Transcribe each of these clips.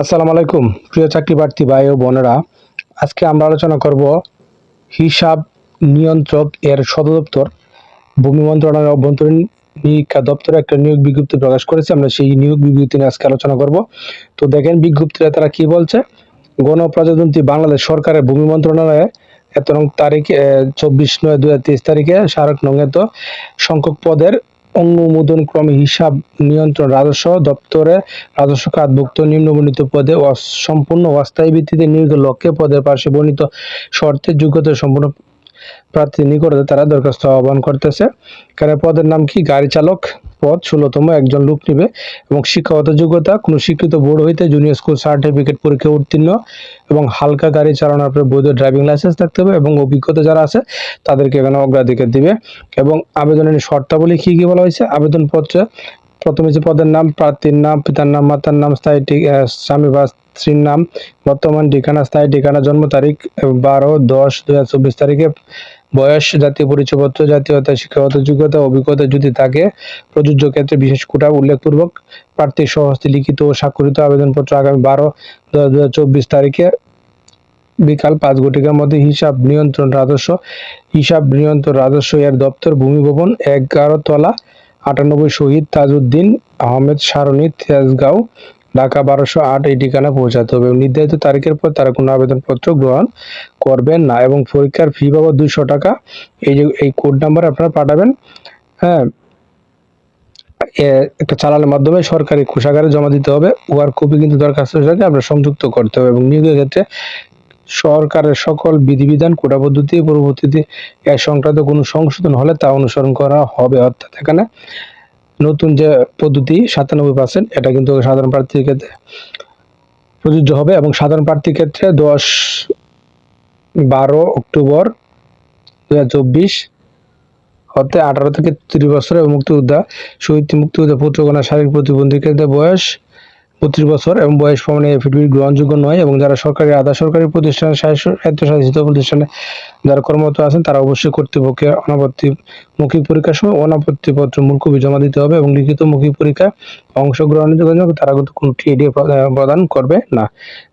আসসালামু আলাইকুম, প্রিয় চাকরি প্রার্থী ভাই ও বোনেরা। আজকে আমরা আলোচনা করব হিসাব নিয়ন্ত্রক এর সদর দপ্তর ভূমি মন্ত্রণালয়ের অভ্যন্তরীণ নিরীক্ষা দপ্তরে একটা নিয়োগ বিজ্ঞপ্তি প্রকাশ করেছে, আমরা সেই নিয়োগ বিজ্ঞপ্তি নিয়ে আজকে আলোচনা করব। তো দেখেন বিজ্ঞপ্তিটা তারা কি বলছে? গণপ্রজাতন্ত্রী বাংলাদেশ সরকারের ভূমি মন্ত্রণালয়ে এত নং তারিখে চব্বিশ নয় দু হাজার তেইশ তারিখে স্মারক নং এত সংখ্যক পদের অনুমোদন ক্রমে হিসাব নিয়ন্ত্রণ রাজস্ব দপ্তরে রাজস্ব খাতভুক্ত নিম্নবর্ণিত পদে সম্পূর্ণ অস্থায়ী ভিত্তিতে নিয়োগের লক্ষ্যে পদের পাশে বর্ণিত শর্তে যোগ্যতা সম্পূর্ণ প্রার্থীর নিকটে তারা দরখাস্ত আহ্বান করতেছে। এখানে পদের নাম কি? গাড়ি চালক পদ ষোলোতম একজন লোক নিবে এবং শিক্ষাগত যোগ্যতা, কোনো শিক্ষিত বোর্ড হইতে জুনিয়র স্কুল সার্টিফিকেট পরীক্ষা উত্তীর্ণ এবং হালকা গাড়ি চালানোর পরে বৈধ ড্রাইভিং লাইসেন্স থাকতে হবে এবং অভিজ্ঞতা যারা আছে, তাদেরকে এখানে অগ্রাধিকার দিবে এবং আবেদনের শর্তাবলী কি কি বলা হয়েছে? আবেদনপত্রে প্রথমে যে পদের নাম, প্রার্থীর নাম, পিতার নাম, মাতার নাম, স্থায়ী স্বামী বা স্ত্রীর নাম। বর্তমান ঠিকানা স্থায়ী ঠিকানা জন্ম তারিখ বারো দশ দুই হাজার চব্বিশ তারিখে। বয়স জাতীয় পরিচয়পত্র, জাতীয়তা, শিক্ষাগত যোগ্যতা, অভিজ্ঞতা যদি থাকে, প্রযোজ্য ক্ষেত্রে বিশেষ কোটা উল্লেখপূর্বক প্রার্থীর সহস্তে লিখিত ও স্বাক্ষরিত আবেদনপত্র আগামী বারো দু হাজার চব্বিশ তারিখে। বিকাল পাঁচ ঘটিকার মধ্যে হিসাব নিয়ন্ত্রণ রাজস্ব। হিসাব নিয়ন্ত্রণ রাজস্ব এর দপ্তর ভূমি ভবন এগারো তলা আটানব্বই শহীদ তাজউদ্দিন আহমেদ, সারণী, তেজগাঁও ঢাকা বারোশো আট এই ঠিকানা পৌঁছাতে হবে নির্ধারিত তারিখের পর তারা কোনো আবেদনপত্র গ্রহণ করবেন না এবং পরীক্ষার ফি বাবদ দুইশো টাকা। এই যে এই কোড নাম্বার আপনারা পাঠাবেন। হ্যাঁ এ, একটা চালানের মাধ্যমে সরকারি কোষাগারে জমা দিতে হবে। ওয়ার কপি কিন্তু দরখাস্তের সাথে আপনার সংযুক্ত করতে হবে এবং নিয়োগের ক্ষেত্রে সরকারের সকল বিধিবিধান কোটা পদ্ধতি পরবর্তীতে এর সংক্রান্ত কোনো সংশোধন হলে তা অনুসরণ করা হবে। অর্থাৎ এখানে নতুন যে পদ্ধতি, সাতানব্বই পার্সেন্ট এটা কিন্তু সাধারণ প্রার্থীর ক্ষেত্রে প্রযোজ্য হবে এবং সাধারণ প্রার্থীর ক্ষেত্রে দশ বারো অক্টোবর দু হাজার চব্বিশ হতে আঠারো থেকে তিরিশ বছর এবং মুক্তিযোদ্ধা, শহীদ মুক্তিযোদ্ধা, পুত্রকন্যা, শারীরিক প্রতিবন্ধী ক্ষেত্রে বয়স বত্রিশ বছর এবং বয়স প্রমাণে এফিডেভিট গ্রহণযোগ্য নয় এবং যারা সরকারি, আধা সরকারি প্রতিষ্ঠান স্বায়ত্তশাসিত প্রতিষ্ঠানে যারা কর্মরত আছেন, তারা অবশ্যই কর্তৃপক্ষের অনাপত্তি মৌখিক পরীক্ষার সময় অনাপত্তিপত্র মূল কপি জমা দিতে হবে এবং লিখিত মৌখিক পরীক্ষা অংশগ্রহণের জন্য তারা কিন্তু কোনো টিএডি প্রদান করবে না।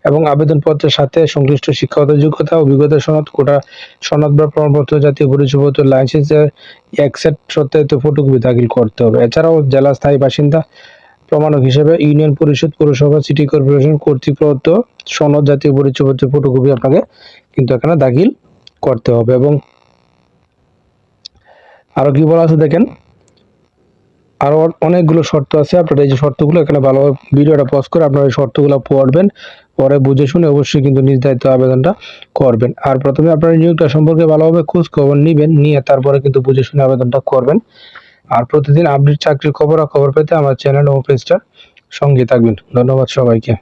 এবং আবেদনপত্রের সাথে সংশ্লিষ্ট শিক্ষাগত যোগ্যতা, অভিজ্ঞতা, সনদ, কোটা, সনদ বা প্রমাণপত্র, জাতীয় পরিচয়পত্র লাইসেন্সের একসেট সত্যায়িত ফটোকপি দাখিল করতে হবে। এছাড়াও জেলা স্থায়ী বাসিন্দা প্রমাণক হিসেবে ইউনিয়ন পরিষদ পৌরসভা, সিটি কর্পোরেশন কর্তৃক প্রদত্ত সনদ, জাতীয় পরিচয়পত্রের ফটোকপি আপনাকে কিন্তু এখানে দাখিল করতে হবে এবং আরও কি বলা আছে দেখেন? আরও অনেকগুলো শর্ত আছে, আপনারা এই যে শর্তগুলো এখানে ভালোভাবে ভিডিওটা পজ করে আপনারা এই শর্তগুলো পড়বেন, পরে বুঝে শুনে অবশ্যই কিন্তু নিজ দায়িত্ব আবেদনটা করবেন। আর প্রথমে আপনারা নিয়োগটা সম্পর্কে ভালোভাবে খোঁজ খবর নিবেন, নিয়ে তারপরে কিন্তু বুঝে শুনে আবেদনটা করবেন। আর প্রতিদিন আপডেট চাকরির খবর খবর পেতে আমার চ্যানেল ও পেজটার সঙ্গে থাকবেন। ধন্যবাদ সবাইকে।